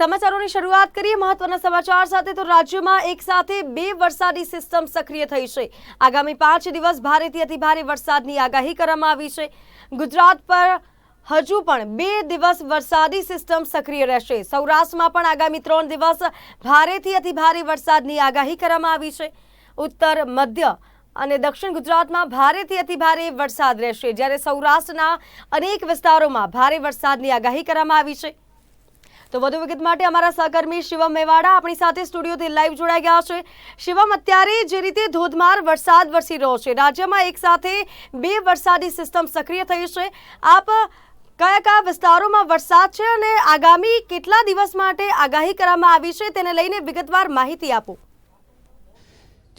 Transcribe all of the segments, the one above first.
સમાચારોની શરૂઆત કરીએ મહત્વના સમાચાર સાથે. તો રાજ્યમાં એક સાથે બે વરસાદી સિસ્ટમ સક્રિય થઈ છે. આગામી પાંચ દિવસ ભારેથી અતિભારે વરસાદની આગાહી કરવામાં આવી છે. ગુજરાત પર હજુ પણ બે દિવસ વરસાદી સિસ્ટમ સક્રિય રહેશે. સૌરાષ્ટ્રમાં પણ આગામી ત્રણ દિવસ ભારેથી અતિભારે વરસાદની આગાહી કરવામાં આવી છે. ઉત્તર, મધ્ય અને દક્ષિણ ગુજરાતમાં ભારેથી અતિભારે વરસાદ રહેશે. જ્યારે સૌરાષ્ટ્રના અનેક વિસ્તારોમાં ભારે વરસાદની આગાહી કરવામાં આવી છે. તો વધુ વિગત માટે અમારા સહકર્મી શિવમ મેવાડા આપણી સાથે સ્ટુડિયોથી લાઈવ જોડાઈ ગયા છે. શિવમ, અત્યારે જે રીતે ધોધમાર વરસાદ વરસી રહ્યો છે, રાજ્યમાં એક સાથે બે વરસાદી સિસ્ટમ સક્રિય થઈ છે. આપ કયા કયા વિસ્તારોમાં વરસાદ છે અને આગામી કેટલા દિવસ માટે આગાહી કરવામાં આવી છે, તેને લઈને વિગતવાર માહિતી આપો.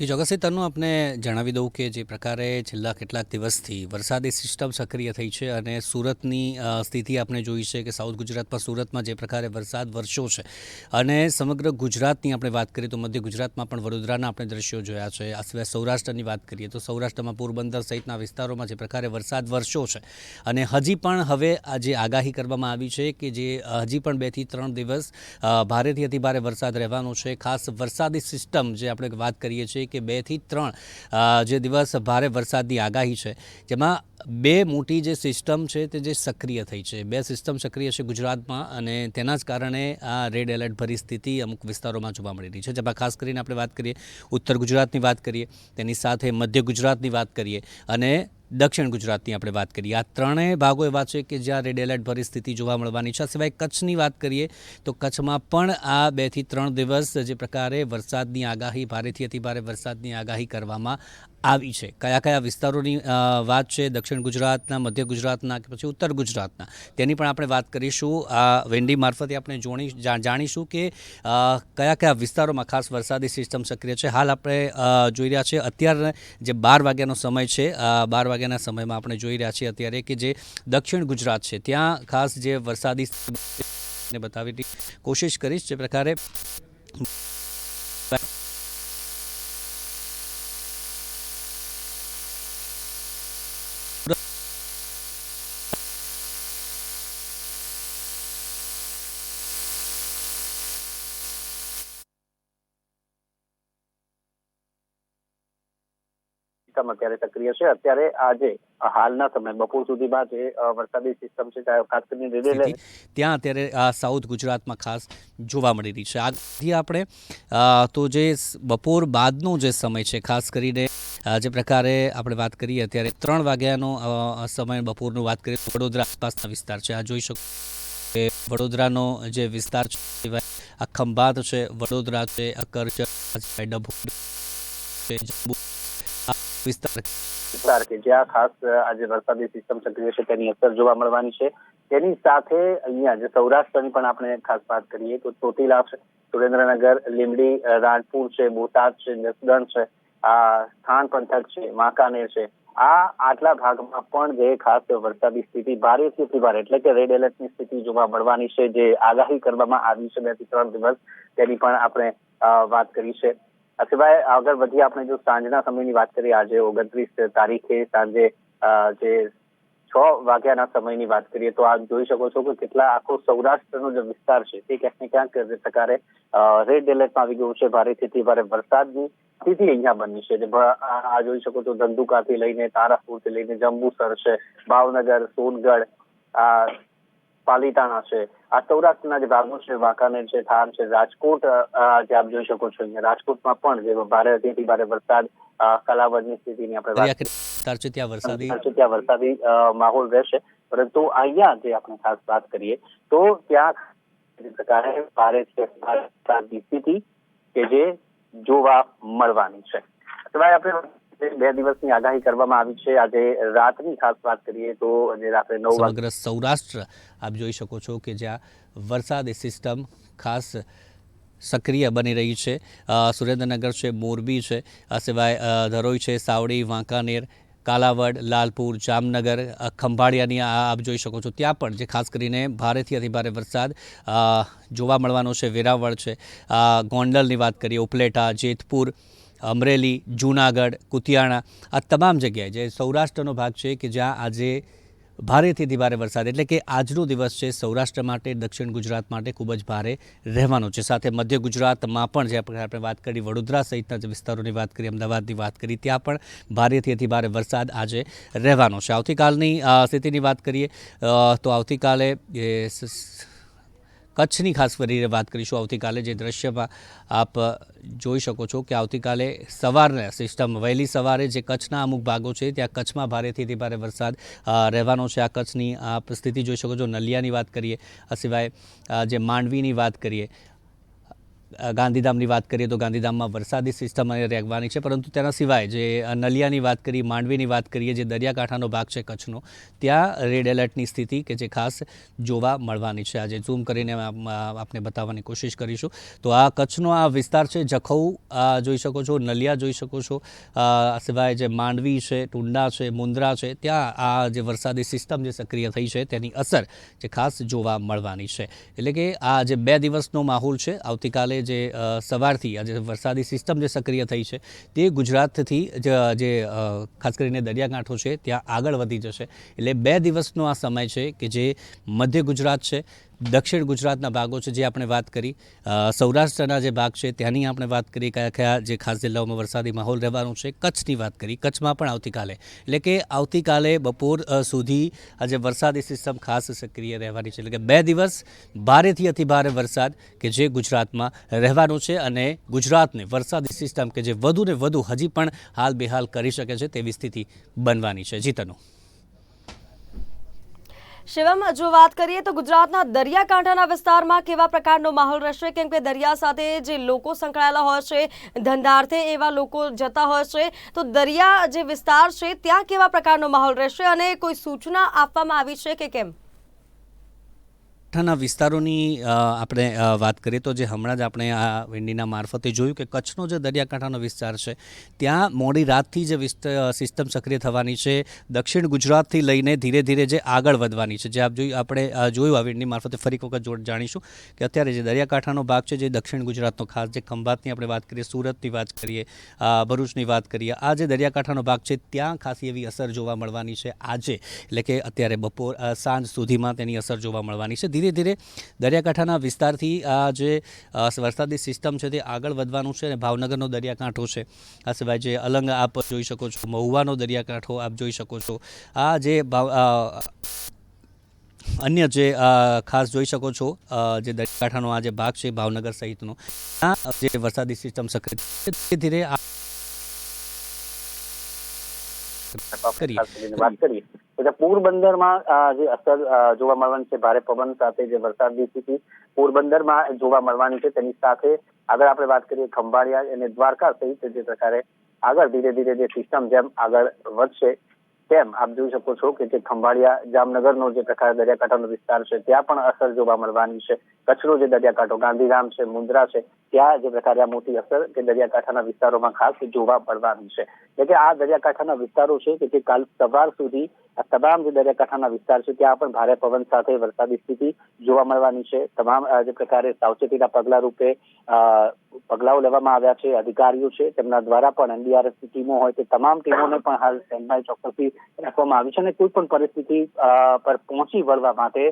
તે ચોક્કસથી તનુ આપને જણાવી દઉં કે જે પ્રકારે છેલ્લા કેટલાક દિવસથી વરસાદી સિસ્ટમ સક્રિય થઈ છે અને સુરતની સ્થિતિ આપણે જોઈ છે કે સાઉથ ગુજરાતમાં, સુરતમાં જે પ્રકારે વરસાદ વરસ્યો છે અને સમગ્ર ગુજરાતની આપણે વાત કરીએ તો મધ્ય ગુજરાતમાં પણ વડોદરાના આપણે દ્રશ્યો જોયા છે. આ સિવાય સૌરાષ્ટ્રની વાત કરીએ તો સૌરાષ્ટ્રમાં પોરબંદર સહિતના વિસ્તારોમાં જે પ્રકારે વરસાદ વરસ્યો છે અને હજી પણ હવે આ જે આગાહી કરવામાં આવી છે કે જે હજી પણ બેથી ત્રણ દિવસ ભારેથી અતિભારે વરસાદ રહેવાનો છે. ખાસ વરસાદી સિસ્ટમ જે આપણે વાત કરીએ છીએ કે બેથી ત્રણ જે દિવસ ભારે વરસાદની આગાહી છે, જેમાં બે મોટી જે સિસ્ટમ છે તે જે સક્રિય થઈ છે. બે સિસ્ટમ સક્રિય છે ગુજરાતમાં અને તેના જ કારણે આ રેડ એલર્ટ ભરી સ્થિતિ અમુક વિસ્તારોમાં જોવા મળી રહી છે. જેમાં ખાસ કરીને આપણે વાત કરીએ, ઉત્તર ગુજરાતની વાત કરીએ, તેની સાથે મધ્ય ગુજરાતની વાત કરીએ અને દક્ષિણ ગુજરાતની આપણે વાત કરીએ. આ ત્રણેય ભાગો એવા છે કે જ્યાં રેડ એલર્ટ ભરી સ્થિતિ જોવા મળવાની છે. સિવાય કચ્છની વાત કરીએ તો કચ્છમાં પણ આ બેથી ત્રણ દિવસ જે પ્રકારે વરસાદની આગાહી, ભારેથી અતિભારે વરસાદની આગાહી કરવામાં આવી છે. કયા કયા વિસ્તારોની વાત છે? દક્ષિણ ગુજરાતના, મધ્ય ગુજરાતના કે પછી ઉત્તર ગુજરાતના? તેની પણ આપણે વાત કરીશું. આ વેન્ડી મારફતે આપણે જોણી જાણીશું કે કયા કયા વિસ્તારોમાં ખાસ વરસાદી સિસ્ટમ સક્રિય છે. હાલ આપણે જોઈ રહ્યા છીએ અત્યારે જે બાર વાગ્યાનો સમય છે બાર વાગ્યાના સમયમાં આપણે જોઈ રહ્યા છીએ અત્યારે કે જે દક્ષિણ ગુજરાત છે, ત્યાં ખાસ જે વરસાદી બતાવી કોશિશ કરીશ જે પ્રકારે સિસ્ટમ અત્યારે સક્રિય છે. અત્યારે આજે હાલના સમય બપોર સુધીમાં જે વરસાદી સિસ્ટમ છે ખાસ કરીને રેડિયો ત્યાં અત્યારે આ સાઉથ ગુજરાતમાં ખાસ જોવા મળી રહી છે. આજથી આપણે તો જે બપોર બાદનો જે સમય છે ખાસ કરીને જે પ્રકારે આપણે વાત કરીએ અત્યારે ત્રણ વાગ્યાનો સમય બપોરનું વાત કરીએ તો વડોદરા આસપાસના વિસ્તાર છે. આ જોઈ શકો કે વડોદરાનો જે વિસ્તાર છે આ ખંભાત છે વડોદરા છે અકરચર કરજણ આ છે જંબુ વિસ્તાર વિસ્તાર કે જ્યાં ખાસ આજે વરસાદી સિસ્ટમ સક્રિય છે તેની અસર જોવા મળવાની છે. તેની સાથે અહીંયા જે સૌરાષ્ટ્રની પણ આપણે ખાસ વાત કરીએ તો ચોટીલા છે, સુરેન્દ્રનગર લીમડી રાણપુર છે, બોટાદ છે, જસદણ છે, આ સ્થાન પંથક છે, વાંકાનેર છે. આ આટલા ભાગમાં પણ જે ખાસ વરસાદી સ્થિતિ ભારેથી અતિ ભારે, એટલે કે રેડ એલર્ટની સ્થિતિ જોવા મળવાની છે, જે આગાહી કરવામાં આવી છે બેથી ત્રણ દિવસ. તેની પણ આપણે વાત કરી છે. આ સિવાય આગળ વધી આપણે જો સાંજના સમયની વાત કરીએ, આજે ઓગણત્રીસ તારીખે સાંજે જે છ વાગ્યાના સમયની વાત કરીએ, તો આપ જોઈ શકો છો કે કેટલા આખો સૌરાષ્ટ્રનો જે વિસ્તાર છે, તે ક્યાંક ને ક્યાંક પ્રકારે રેડ એલર્ટમાં આવી ગયું છે. ભારેથી અતિ ભારે વરસાદની સ્થિતિ અહીંયા બની છે. આ જોઈ શકો છો ધંધુકાથી લઈને તારાપુરથી લઈને જંબુસર છે, ભાવનગર, સોનગઢ, આ પાલીતાણા છે. આ સૌરાષ્ટ્રના જે ભાગો છે વાંકાનેર છે થાર છે રાજકોટ જે આપ જોઈ શકો છો અહીંયા. રાજકોટમાં પણ જે ભારે અતિથી ભારે વરસાદ કલાવડની સ્થિતિની આપણે વાત છે ત્યાં વરસાદી? ત્યાં વરસાદી માહોલ રહેશે. પરંતુ અહીંયા જે આપણે ખાસ વાત કરીએ તો ત્યાં જે પ્રકારે ભારે છે ભારે વરસાદની સ્થિતિ કે જે જોવા મળવાની છે. સિવાય આપણે બે દિવસની આગાહી કરવામાં આવી છે. આજે રાતની ખાસ વાત કરીએ તો આજે રાત્રે નવ સમગ્ર સૌરાષ્ટ્ર આપ જોઈ શકો છો કે જ્યાં વરસાદી સિસ્ટમ ખાસ સક્રિય બની રહી છે. સુરેન્દ્રનગર છે, મોરબી છે. આ સિવાય ધરોઈ છે, સાવડી, વાંકાનેર, કાલાવડ, લાલપુર, જામનગર ખંભાળિયાની આપ જોઈ શકો છો. ત્યાં પણ જે ખાસ કરીને ભારેથી અતિભારે વરસાદ જોવા મળવાનો છે. વેરાવળ છે. ગોંડલની વાત કરીએ, ઉપલેટા, જેતપુર અમરેલી, જૂનાગઢ, કુતિયાણા, આ તમામ જગ્યાએ જે સૌરાષ્ટ્રનો ભાગ છે કે જ્યાં આજે ભારેથી ભારે વરસાદ, એટલે કે આજનો દિવસ છે સૌરાષ્ટ્ર માટે, દક્ષિણ ગુજરાત માટે ખૂબ જ ભારે રહેવાનો છે. સાથે મધ્ય ગુજરાતમાં પણ જે આપણે વાત કરી, વડોદરા સહિતના જે વિસ્તારોની વાત કરી, અમદાવાદની વાત કરી, ત્યાં પણ ભારેથી અતિ ભારે વરસાદ આજે રહેવાનો છે. આવતીકાલની સ્થિતિની વાત કરીએ તો આવતીકાલે કચ્છની ખાસ કરીને વાત કરીશું આવતીકાલે જે દ્રશ્યમાં આપ જોઈ શકો છો કે આવતીકાલે સવારના સિસ્ટમ વહેલી સવારે જે કચ્છના અમુક ભાગો છે ત્યાં કચ્છમાં ભારેથી અતિ ભારે વરસાદ રહેવાનો છે. આ કચ્છની આપ સ્થિતિ જોઈ શકો છો. નલિયાની વાત કરીએ સિવાય જે માંડવીની વાત કરીએ ગાંધીધામની વાત કરીએ તો ગાંધીધામમાં વરસાદી સિસ્ટમ અને રહેવાની છે, પરંતુ તેના સિવાય જે નલિયાની વાત કરીએ, માંડવીની વાત કરીએ, જે દરિયાકાંઠાનો ભાગ છે કચ્છનો, ત્યાં રેડ એલર્ટની સ્થિતિ કે જે ખાસ જોવા મળવાની છે. આજે ઝૂમ કરીને આપ- આપને બતાવવાની કોશિશ કરીશું. તો આ કચ્છનો આ વિસ્તાર છે, જખૌ જોઈ શકો છો, નલિયા જોઈ શકો છો. સિવાય જે માંડવી છે, ટુંડા છે મુન્દ્રા છે, ત્યાં આ જે વરસાદી સિસ્ટમ જે સક્રિય થઈ છે, તેની અસર જે ખાસ જોવા મળવાની છે. એટલે કે આ જે બે દિવસનો માહોલ છે, આવતીકાલે જે સવારથી, આ જે વરસાદી સિસ્ટમ જે સક્રિય થઈ છે, તે ગુજરાતથી જ ખાસ કરીને દરિયાકાંઠો છે, ત્યાં આગળ વધી જશે. એટલે બે દિવસનો આ સમય છે કે જે મધ્ય ગુજરાત છે દક્ષિણ ગુજરાતના ભાગો છે જે આપણે વાત કરી. સૌરાષ્ટ્રના જે ભાગ છે ત્યાંની આપણે વાત કરી કયા કયા જે ખાસ જિલ્લાઓમાં વરસાદી માહોલ રહેવાનો છે કચ્છની વાત કરી. કચ્છમાં પણ આવતીકાલે, એટલે કે આવતીકાલે બપોર સુધી આજે વરસાદી સિસ્ટમ ખાસ સક્રિય રહેવાની છે. એટલે કે બે દિવસ ભારેથી અતિ ભારે વરસાદ કે જે ગુજરાતમાં રહેવાનો છે અને ગુજરાતને વરસાદી સિસ્ટમ કે જે વધુ ને વધુ હજી પણ હાલ બેહાલ કરી શકે છે તેવી સ્થિતિ બનવાની છે. જીતનો. શિવમ જો વાત કરીએ તો ગુજરાતના દરિયાકાંઠાના વિસ્તારમાં કેવા પ્રકારનો માહોલ રહેશે? કેમ કે દરિયા સાથે જે લોકો સંકળાયેલા હોય છે, ધંધાર્થે એવા લોકો જતા હોય છે, તો દરિયા જે વિસ્તાર છે, ત્યાં કેવા પ્રકારનો માહોલ રહેશે અને કોઈ સૂચના આપવામાં આવી છે કે કેમ? કાંઠાના વિસ્તારોની આપણે વાત કરીએ તો જે હમણાં જ આપણે આ વિંડીના મારફતે જોયું કે કચ્છનો જે દરિયાકાંઠાનો વિસ્તાર છે, ત્યાં મોડી રાતથી જે વિસ્ત સિસ્ટમ સક્રિય થવાની છે, દક્ષિણ ગુજરાતથી લઈને ધીરે ધીરે જે આગળ વધવાની છે. જે આપ જોયું, આપણે જોયું આ વિંડની મારફતે ફરી વખત જોડ જાણીશું કે અત્યારે જે દરિયાકાંઠાનો ભાગ છે, જે દક્ષિણ ગુજરાતનો, ખાસ જે ખંભાતની આપણે વાત કરીએ, સુરતની વાત કરીએ ભરૂચની વાત કરીએ, આ જે દરિયાકાંઠાનો ભાગ છે, ત્યાં ખાસી એવી અસર જોવા મળવાની છે આજે. એટલે કે અત્યારે બપોર સાંજ સુધીમાં તેની અસર જોવા મળવાની છે. ધીરે ધીરે દરિયાકાંઠાના વિસ્તારથી આ જે અ, વરસાદી સિસ્ટમ છે તે આગળ વધવાનું છે અને ભાવનગરનો દરિયાકાંઠો છે. આ સિવાય જે અલંગ આપ જોઈ શકો છો મહુવાનો દરિયાકાંઠો આપ જોઈ શકો છો. આ જે ભાવ અન્ય જે ખાસ જોઈ શકો છો જે દરિયાકાંઠાનો આ જે ભાગ છે ભાવનગર સહિતનો આ જે વરસાદી સિસ્ટમ સક્રિય ધીરે ધીરે આ કરીએ. વાત કરીએ તો પોરબંદરમાં જે અસર જોવા મળવાની છે ભારે પવન સાથે જે વરસાદની સ્થિતિ પોરબંદરમાં જોવા મળવાની છે તેની સાથે આગળ આપણે વાત કરીએ ખંભાળિયા અને દ્વારકા સહિત જે પ્રકારે આગળ ધીરે ધીરે જે સિસ્ટમ જેમ આગળ વધશે તેમ આપ જોઈ શકો છો કે જે ખંભાળિયા જામનગરનો જે પ્રકાર દરિયાકાંઠાનો વિસ્તાર છે, ત્યાં પણ અસર જોવા મળવાની છે. કચ્છનો જે દરિયાકાંઠો, ગાંધીધામ છે મુન્દ્રા છે, ત્યાં જે પ્રકારે મોટી અસર કે દરિયાકાંઠાના વિસ્તારોમાં ખાસ જોવા મળવાની છે. એટલે કે આ દરિયાકાંઠાના વિસ્તારો છે કે જે કાલ સવાર સુધી આ તમામ જે દરિયાકાંઠાના વિસ્તાર છે, ત્યાં પણ ભારે પવન સાથે વરસાદી સ્થિતિ જોવા મળવાની છે. તમામ જે પ્રકારે સાવચેતીના પગલા રૂપે પગલાઓ લેવામાં આવ્યા છે, અધિકારીઓ છે, તેમના દ્વારા પણ એનડીઆરએફની ટીમો હોય તે તમામ ટીમોને પણ હાલ સ્ટેન્ડ બાય ચોક્કસથી રાખવામાં આવી છે અને કોઈ પણ પરિસ્થિતિ પર પહોંચી વળવા માટે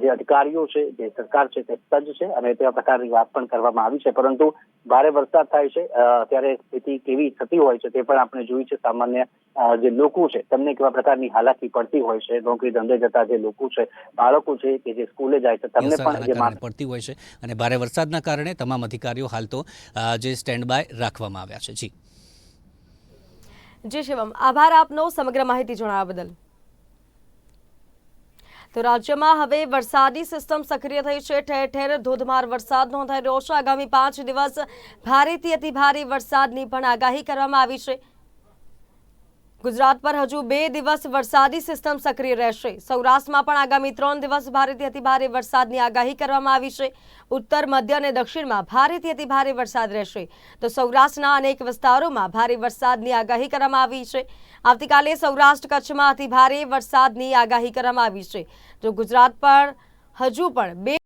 જે અધિકારીઓ છે જે સરકાર છે તે સજ્જ છે અને તેવા પ્રકારની વાત પણ કરવામાં આવી છે. પરંતુ ભારે વરસાદ થાય છે ત્યારે સ્થિતિ કેવી થતી હોય છે તે પણ આપણે જોયું છે. સામાન્ય જે લોકો છે તેમને કેવા પ્રકારની હાલાકી પડતી હોય છે? નોકરી ધંધે જતા જે લોકો છે બાળકો છે કે જે સ્કૂલે જાય છે તેમને પણ જે પડતી હોય છે અને ભારે વરસાદના કારણે તમામ અધિકારીઓ હાલ તો જે સ્ટેન્ડ બાય રાખવામાં આવ્યા છે. જી. જી શિવમ આભાર આપનો સમગ્ર માહિતી જણાવવા બદલ. તો રાજ્યમાં હવે વરસાદી સિસ્ટમ સક્રિય થઈ છે. ઠેર ઠેર ધોધમાર વરસાદ નોંધાઈ રહ્યો છે. આગામી પાંચ દિવસ ભારેથી અતિભારે વરસાદની પણ આગાહી કરવામાં આવી છે. ગુજરાત પર હજુ બે દિવસ વરસાદી સિસ્ટમ સક્રિય રહેશે. સૌરાષ્ટ્રમાં પણ આગામી ત્રણ દિવસ ભારેથી અતિભારે વરસાદની આગાહી કરવામાં આવી છે. ઉત્તર, મધ્ય અને દક્ષિણમાં ભારેથી અતિભારે વરસાદ રહેશે. તો સૌરાષ્ટ્રના અનેક વિસ્તારોમાં ભારે વરસાદની આગાહી કરવામાં આવી છે. આવતીકાલે સૌરાષ્ટ્ર કચ્છમાં અતિભારે વરસાદની આગાહી કરવામાં આવી છે. તો ગુજરાત પર હજુ પણ બે